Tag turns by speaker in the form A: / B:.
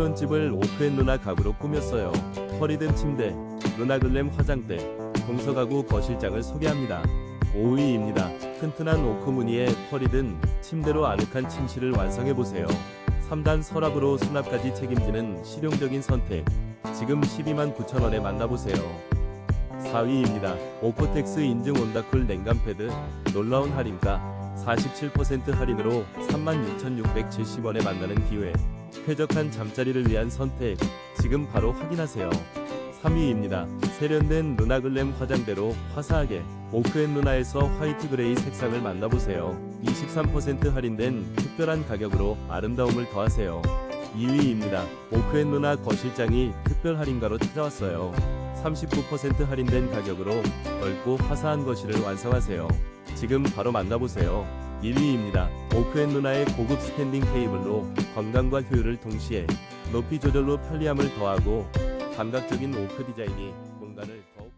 A: 신혼집을 오크앤 루나 가구로 꾸몄어요. 허리든 침대, 루나글램 화장대, 동서가구 거실장을 소개합니다. 5위입니다. 튼튼한 오크 무늬의 허리든 침대로 아늑한 침실을 완성해보세요. 3단 서랍으로 수납까지 책임지는 실용적인 선택. 지금 12만 9천원에 만나보세요. 4위입니다. 오코텍스 인증 온다쿨 냉감 패드 놀라운 할인가 47% 할인으로 36,670원에 만나는 기회. 쾌적한 잠자리를 위한 선택. 지금 바로 확인하세요. 3위입니다. 세련된 루나글램 화장대로 화사하게 오크앤루나에서 화이트 그레이 색상을 만나보세요. 23% 할인된 특별한 가격으로 아름다움을 더하세요. 2위입니다. 오크앤루나 거실장이 특별 할인가로 찾아왔어요. 39% 할인된 가격으로 넓고 화사한 거실을 완성하세요. 지금 바로 만나보세요. 1위입니다. 오크앤루나의 고급 스탠딩 테이블로 건강과 효율을 동시에 높이 조절로 편리함을 더하고 감각적인 오크 디자인이 공간을 더욱